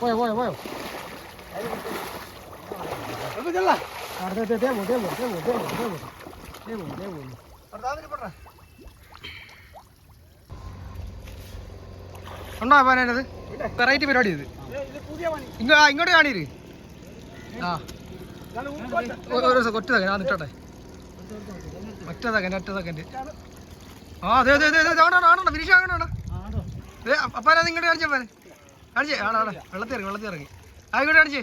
പോയോ പോയോ പോയോ. ഉണ്ടോ പാനത് വെറൈറ്റി പരിപാടി ഇത്. ഇങ്ങോട്ട് കാണീര്. ആ. ഒരു ദിവസം ഒറ്റ സെക്കൻഡ് ആ നിട്ടോട്ടെ ഒറ്റ സെക്കൻഡ് ഒറ്റ സെക്കൻഡ്. ആ അതെ അതെ അതെ അതെ ആണോ ഫിനിഷ് ആകണോ അപ്പാനാ ഇങ്ങോട്ട് കാണിച്ചേ പാനെ കാണിച്ചേ ആടാ ആണോ വെള്ളത്തിൽ ഇറങ്ങി വെള്ളത്തിൽ ഇറങ്ങി. ആയിക്കോട്ടെ കാണിച്ചേ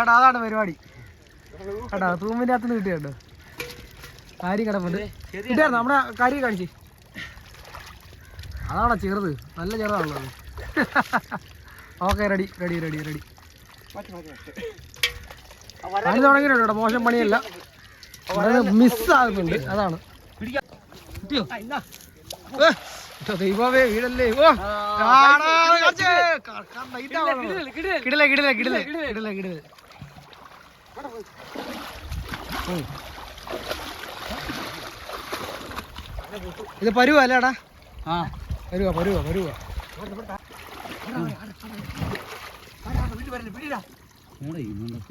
ഏട്ടാ അതാണ് പരിപാടി. കേട്ടോ തൂമ്പിന്റെ അകത്ത് നിന്ന് കിട്ടിയ കേട്ടോ കാരി കിടപ്പുണ്ട് കിട്ടിയായിരുന്നു? നമ്മുടെ കാര്യം കാണിച്ചേ. അതാണോ ചെറുത്? നല്ല ചെറുതാണല്ലോ അത്. Okay ready ready ready ready. പണി തുടങ്ങിയിട്ടുണ്ട് കേട്ടോ മോശം പണിയല്ല. മിസ്സാകുന്നുണ്ട് അതാണ്. കിട്ടിയോ? ദൈവമേ വീടല്ലേ? ഓ കാണാതെ കിടിലേ കിടല കിടല കിടല കിടല. ഇത് പരുവ അല്ലേടാ? ആ. പരുവ പരുവ പരുവ.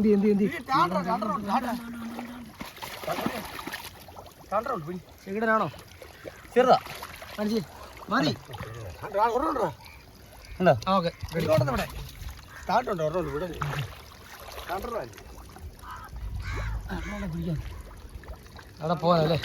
എന്തി എന്തി ഉണ്ടോ? ഓക്കെ. അവിടെ പോകാനല്ലേ